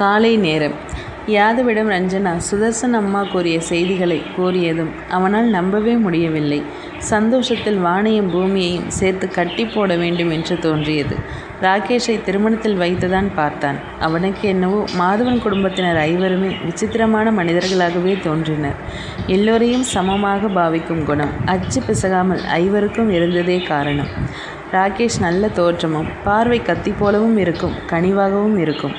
காலை நேரம். யாதவிடம் ரஞ்சனா சுதர்சன் அம்மா கூறிய செய்திகளை கூறியதும் அவனால் நம்பவே முடியவில்லை. சந்தோஷத்தில் வானையும் பூமியையும் சேர்த்து கட்டி போட வேண்டும் என்று தோன்றியது. ராகேஷை திருமணத்தில் வைத்துதான் பார்த்தான். அவனுக்கு என்னவோ மாதவன் குடும்பத்தினர் ஐவருமே விசித்திரமான மனிதர்களாகவே தோன்றினர். எல்லோரையும் சமமாக பாவிக்கும் குணம் அச்சு பிசகாமல் ஐவருக்கும் இருந்ததே காரணம். ராகேஷ் நல்ல தோற்றமும் பார்வை கத்தி போலவும் இருக்கும் கனிவாகவும் இருக்கும்.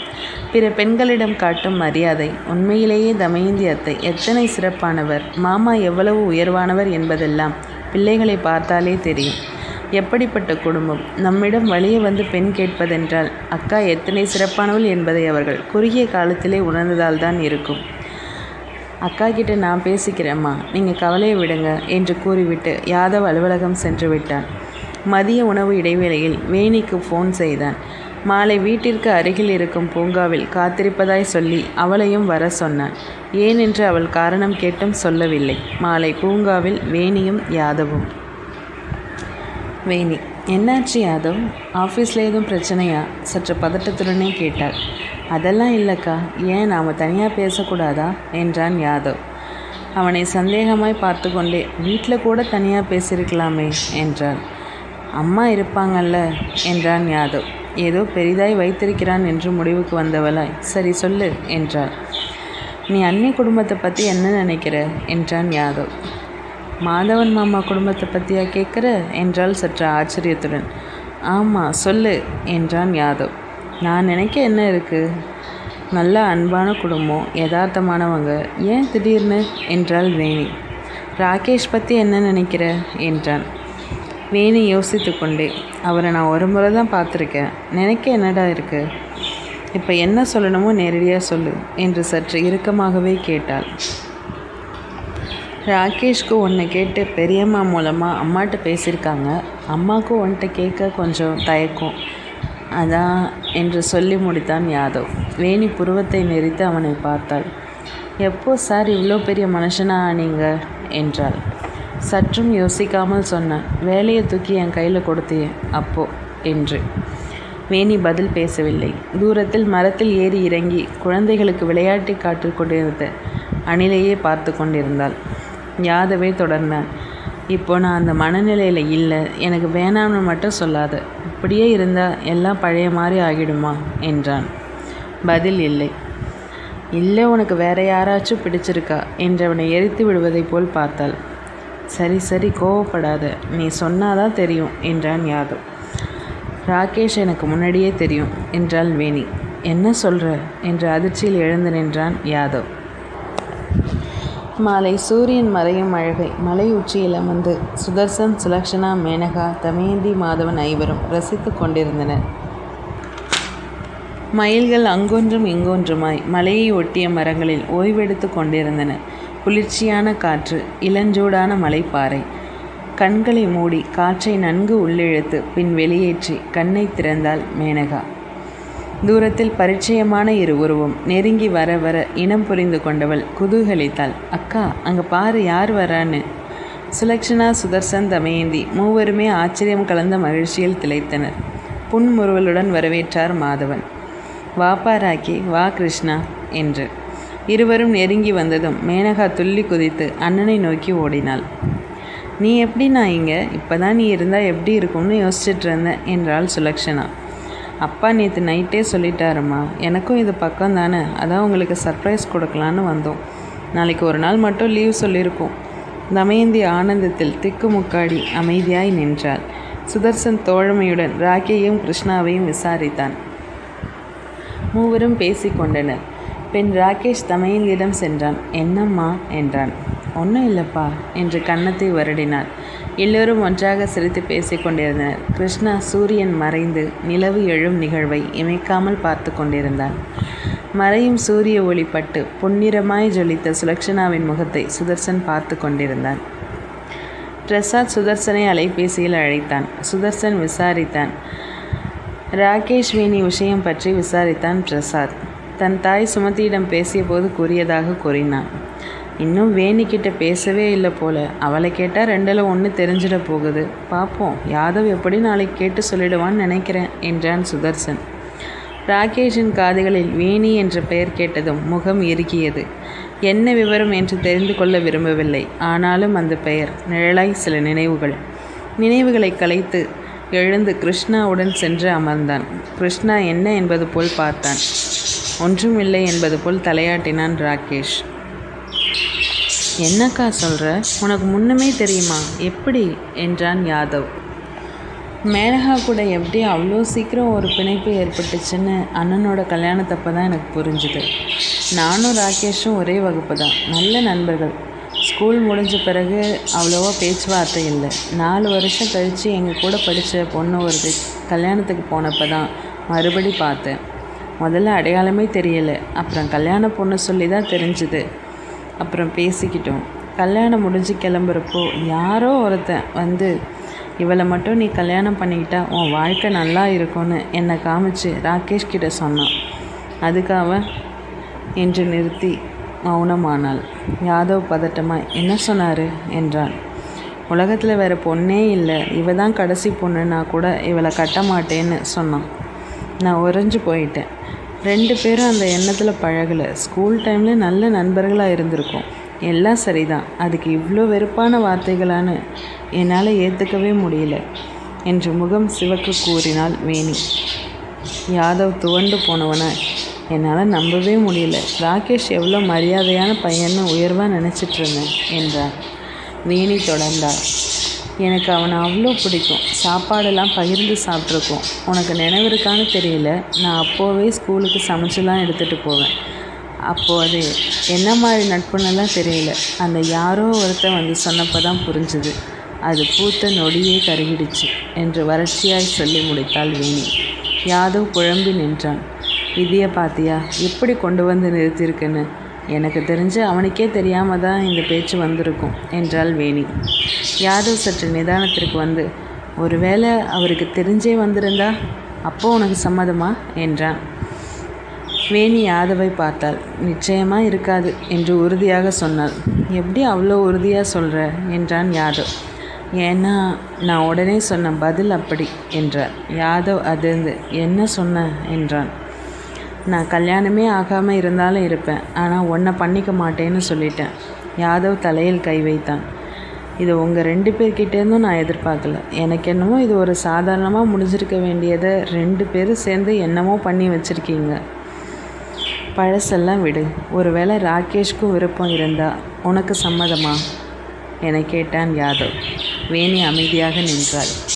பிற பெண்களிடம் காட்டும் மரியாதை உண்மையிலேயே தமயந்தி அத்தை எத்தனை சிறப்பானவர் மாமா எவ்வளவு உயர்வானவர் என்பதெல்லாம் பிள்ளைகளை பார்த்தாலே தெரியும். எப்படிப்பட்ட குடும்பம் நம்மிடம் வழியே வந்து பெண் கேட்பதென்றால் அக்கா எத்தனை சிறப்பானவள் என்பதை அவர்கள் குறுகிய காலத்திலே உணர்ந்ததால் தான் இருக்கும். அக்கா கிட்ட நான் பேசிக்கிறேம்மா நீங்கள் கவலையை விடுங்க என்று கூறிவிட்டு யாதவ் அலுவலகம் சென்று விட்டான். மதிய உணவு இடைவேளையில் வேணிக்கு ஃபோன் செய்தான். மாலை வீட்டிற்கு அருகில் இருக்கும் பூங்காவில் காத்திருப்பதாய் சொல்லி அவளையும் வர சொன்னான். ஏனென்று அவள் காரணம் கேட்டும் சொல்லவில்லை. மாலை பூங்காவில் வேணியும் யாதவும். வேணி என்னாச்சு யாதவ்? ஆஃபீஸில் எதுவும் பிரச்சனையா? சற்று பதட்டத்துடனே கேட்டாள். அதெல்லாம் இல்லைக்கா ஏன் நாம் தனியாக பேசக்கூடாதா? என்றான் யாதவ். அவனை சந்தேகமாய் பார்த்து கொண்டே வீட்டில் கூட தனியாக பேசியிருக்கலாமே என்றாள் அம்மா இருப்பாங்கல்ல என்றான் யாதவ். ஏதோ பெரிதாய் வைத்திருக்கிறான் என்று முடிவுக்கு வந்தவளாய். சரி சொல்லு என்றாள். நீ அன்னை குடும்பத்தை பற்றி என்ன நினைக்கிற? என்றான் யாதவ். மாதவன் மாமா குடும்பத்தை பற்றியா கேட்குற என்றால் சற்று ஆச்சரியத்துடன். ஆமாம் சொல்லு என்றான் யாதவ். நான் நினைக்க என்ன இருக்குது நல்ல அன்பான குடும்பம் யதார்த்தமானவங்க ஏன் திடீர்னு? என்றாள் வேணி. ராகேஷ் பற்றி என்ன நினைக்கிற? என்றான். வேணி யோசித்து கொண்டே அவரை நான் ஒரு முறை தான் பார்த்துருக்கேன். நினைக்க என்னடா இருக்குது இப்போ என்ன சொல்லணுமோ நேரடியாக சொல்லு என்று சற்று இறுக்கமாகவே கேட்டாள். ராகேஷ்க்கு ஒன்று கேட்டு பெரியம்மா மூலமாக அம்மாட்ட பேசியிருக்காங்க. அம்மாவுக்கும் ஒன்ட்ட கேட்க கொஞ்சம் தயக்கம். அதான் என்று சொல்லி முடித்தான் யாதவ். வேணி புருவத்தை நெறித்து அவனை பார்த்தாள். எப்போ சார் இவ்வளோ பெரிய மனுஷனா நீங்கள் என்றாள். சற்றும் யோசிக்காமல் சொன்னேன் வேலையை தூக்கி என் கையில் கொடுத்தியே அப்போ என்று. வேணி பதில் பேசவில்லை. தூரத்தில் மரத்தில் ஏறி இறங்கி குழந்தைகளுக்கு விளையாட்டி காட்டிக் கொண்டிருந்த அணிலையே பார்த்து கொண்டிருந்தாள். யாதவே தொடர்ந்தான் இப்போ நான் அந்த மனநிலையில் இல்லை எனக்கு வேணாம்னு மட்டும் சொல்லாத. இப்படியே இருந்தால் எல்லாம் பழைய மாதிரி ஆகிடுமா? என்றான். பதில் இல்லை. இல்லை உனக்கு வேற யாராச்சும் பிடிச்சிருக்கா? என்றவனை எரித்து விடுவதைப் போல் பார்த்தாள். சரி சரி கோவப்படாத. நீ சொன்னாதான் தெரியும் என்றான் யாதவ். ராகேஷ் எனக்கு முன்னாடியே தெரியும் என்றாள் வேணி. என்ன சொல்கிற என்று அதிர்ச்சியில் எழுந்து நின்றான் யாதவ். மாலை சூரியன் மறையும் அழகை மலை உச்சியில் அமர்ந்து சுதர்சன் சுலக்ஷனா மேனகா தமயந்தி மாதவன் ஐவரும் ரசித்து கொண்டிருந்தனர். மயில்கள் அங்கொன்றும் இங்கொன்றுமாய் மலையை ஒட்டிய மரங்களில் ஓய்வெடுத்து கொண்டிருந்தன. குளிர்ச்சியான காற்று இளஞ்சூடான மலைப்பாறை. கண்களை மூடி காற்றை நன்கு உள்ளிழுத்து பின் வெளியேற்றி கண்ணை திறந்தாள் மேனகா. தூரத்தில் பரிச்சயமான இரு உருவம் நெருங்கி வர வர இனம் புரிந்து கொண்டவள் குதூகலித்தாள். அக்கா அங்கே பாரு யார் வரான்னு? சுலக்ஷனா சுதர்சன் தமயந்தி. மூவருமே ஆச்சரியம் கலந்த மகிழ்ச்சியில் திளைத்தனர். புன்முறுவலுடன் வரவேற்றார் மாதவன். வாப்பா ராக்கி வா கிருஷ்ணா என்று. இருவரும் நெருங்கி வந்ததும் மேனகா துள்ளி குதித்து அண்ணனை நோக்கி ஓடினாள். நீ எப்படி நான் இங்கே? இப்போ தான் நீ இருந்தால் எப்படி இருக்கும்னு யோசிச்சுட்டு இருந்தேன் என்றாள் சுலக்ஷனா. அப்பா நேற்று நைட்டே சொல்லிட்டாருமா எனக்கும் இது பக்கம் தானே. அதான் உங்களுக்கு சர்ப்ரைஸ் கொடுக்கலான்னு வந்தோம். நாளைக்கு ஒரு நாள் மட்டும் லீவ் சொல்லியிருக்கோம் தமயந்தி ஆனந்தத்தில் திக்குமுக்காடி அமைதியாய் நின்றாள். சுதர்சன் தோழமையுடன் ராக்கியையும் கிருஷ்ணாவையும் விசாரித்தான். மூவரும் பேசிக்கொண்டனர். பெண் ராகேஷ் தமையந்தியிடம் சென்றான். என்னம்மா? என்றான். ஒன்றும் இல்லைப்பா என்று கன்னத்தை வருடினார் எல்லோரும் ஒன்றாக சிரித்து பேசிக்கொண்டிருந்தனர் கிருஷ்ணா சூரியன் மறைந்து நிலவு எழும் நிகழ்வை இமைக்காமல் பார்த்து கொண்டிருந்தான். மறையும் சூரிய ஒளி பட்டு பொன்னிறமாய் ஜொலித்த சுலக்ஷனாவின் முகத்தை சுதர்சன் பார்த்து கொண்டிருந்தான். பிரசாத் சுதர்சனை அலைபேசியில் அழைத்தான். சுதர்சன் விசாரித்தான். ராகேஷ் வேணி விஷயம் பற்றி விசாரித்தான் பிரசாத் தன் தாய் சுமதியிடம் பேசியபோது கூறியதாக கூறினான். இன்னும் வேணிக்கிட்ட பேசவே இல்லை போல. அவளை கேட்டால் ரெண்டில் ஒன்று தெரிஞ்சிட போகுது. பார்ப்போம் யாதவ் எப்படி நாளைக்கு கேட்டு சொல்லிடுவான்னு நினைக்கிறேன் என்றான் சுதர்சன். ராகேஷின் காதுகளில் வேணி என்ற பெயர் கேட்டதும் முகம் இறுகியது. என்ன விவரம் என்று தெரிந்து கொள்ள விரும்பவில்லை. ஆனாலும் அந்த பெயர் நிழலாய் சில நினைவுகள். நினைவுகளை கலைத்து எழுந்து கிருஷ்ணாவுடன் சென்று அமர்ந்தான். கிருஷ்ணா என்ன என்பது போல் பார்த்தான். ஒன்றும் இல்லை என்பது போல் தலையாட்டினான் ராகேஷ். என்னக்கா சொல்கிற உனக்கு முன்னமே தெரியுமா? எப்படி? என்றான் யாதவ். மேனகா கூட எப்படி அவ்வளோ சீக்கிரம் ஒரு பிணைப்பு ஏற்பட்டுச்சுன்னு அண்ணனோட கல்யாணத்தப்போ தான் எனக்கு புரிஞ்சுது. நானும் ராகேஷும் ஒரே வகுப்பு தான் நல்ல நண்பர்கள். ஸ்கூல் முடிஞ்ச பிறகு அவ்வளோவா பேச்சுவார்த்தை இல்லை. நாலு வருஷம் கழித்து எங்கள் கூட படித்த பொண்ணு ஒரு கல்யாணத்துக்கு போனப்போ தான் மறுபடி பார்த்தேன். முதல்ல அடையாளமே தெரியலை. அப்புறம் கல்யாண பொண்ணு சொல்லி தான் தெரிஞ்சுது. அப்புறம் பேசிக்கிட்டோம். கல்யாணம் முடிஞ்சு கிளம்புறப்போ யாரோ ஒருத்தன் வந்து இவளை மட்டும் நீ கல்யாணம் பண்ணிக்கிட்டா உன் வாழ்க்கை நல்லா இருக்கும்னு என்னை காமிச்சு ராகேஷ் கிட்ட சொன்னான் அதுக்காக என்று நிறுத்தி மௌனமானாள். யாதவ் பதட்டமாய் என்ன சொன்னார்? என்றான். உலகத்தில் வேறு பொண்ணே இல்லை. இவ தான் கடைசி பொண்ணுன்னா கூட இவளை கட்ட மாட்டேன்னு சொன்னான். நான் உறைஞ்சு போயிட்டேன். ரெண்டு பேரும் அந்த எண்ணத்தில் பழகலை. ஸ்கூல் டைமில் நல்ல நண்பர்களாக இருந்திருக்கோம். எல்லாம் சரிதான். அதுக்கு இவ்வளோ வெறுப்பான வார்த்தைகளான்னு என்னால் ஏற்றுக்கவே முடியல என்று முகம் சிவக்கு கூறினாள் வேணி யாதவ் துவண்டு போனவனாய் என்னால் நம்பவே முடியல. ராகேஷ் எவ்வளோ மரியாதையான பையன்னு உயர்வாக நினச்சிட்டு இருந்தேன் என்றார். வேணி தொடர்ந்தார். எனக்கு அவனை அவ்வளோ பிடிக்கும். சாப்பாடெல்லாம் பகிர்ந்து சாப்பிட்ருக்கோம். உனக்கு நினைவு இருக்கான்னு தெரியல. நான் அப்போவே ஸ்கூலுக்கு சமைச்சுலாம் எடுத்துகிட்டு போவேன். அப்போது அது என்ன மாதிரி நட்புன்னெல்லாம் தெரியல. அந்த யாரோ ஒருத்தன் வந்து சொன்னப்போ தான் புரிஞ்சுது. அது பூத்த நொடியே கருகிடுச்சு என்று வறட்சியாய் சொல்லி முடித்தாள் வேணி. யாதவ் குழம்பி நின்றான். விதியை பார்த்தியா? எப்படி கொண்டு வந்து நிறுத்தியிருக்குன்னு? எனக்கு தெரிஞ்சு அவனுக்கே தெரியாமல் தான் இந்த பேச்சு வந்திருக்கும் என்றாள் வேணி. யாதவ் சற்று நிதானத்திற்கு வந்து ஒருவேளை அவருக்கு தெரிஞ்சே வந்திருந்தா அப்போ உனக்கு சம்மதமா? என்றான். வேணி யாதவை பார்த்தாள். நிச்சயமாக இருக்காது என்று உறுதியாக சொன்னாள். எப்படி அவ்வளோ உறுதியாக சொல்கிற என்றான் யாதவ். ஏன்னா நான் உடனே சொன்ன பதில் அப்படி என்றார். யாதவ் அதிர்ந்து என்ன சொன்ன? என்றான். நான் கல்யாணமே ஆகாமல் இருந்தாலும் இருப்பேன். ஆனால் ஒன்றை பண்ணிக்க மாட்டேன்னு சொல்லிட்டேன். யாதவ் தலையில் கை வைத்தான். இது உங்கள் ரெண்டு பேர்கிட்டேருந்தும் நான் எதிர்பார்க்கல. எனக்கு என்னமோ இது ஒரு சாதாரணமாக முடிஞ்சிருக்க வேண்டியதை ரெண்டு பேரும் சேர்ந்து என்னமோ பண்ணி வச்சுருக்கீங்க. பழசெல்லாம் விடு. ஒருவேளை ராகேஷ்க்கும் விருப்பம் இருந்தால் உனக்கு சம்மதமா? என கேட்டான் யாதவ். வேணி அமைதியாக நின்றாள்.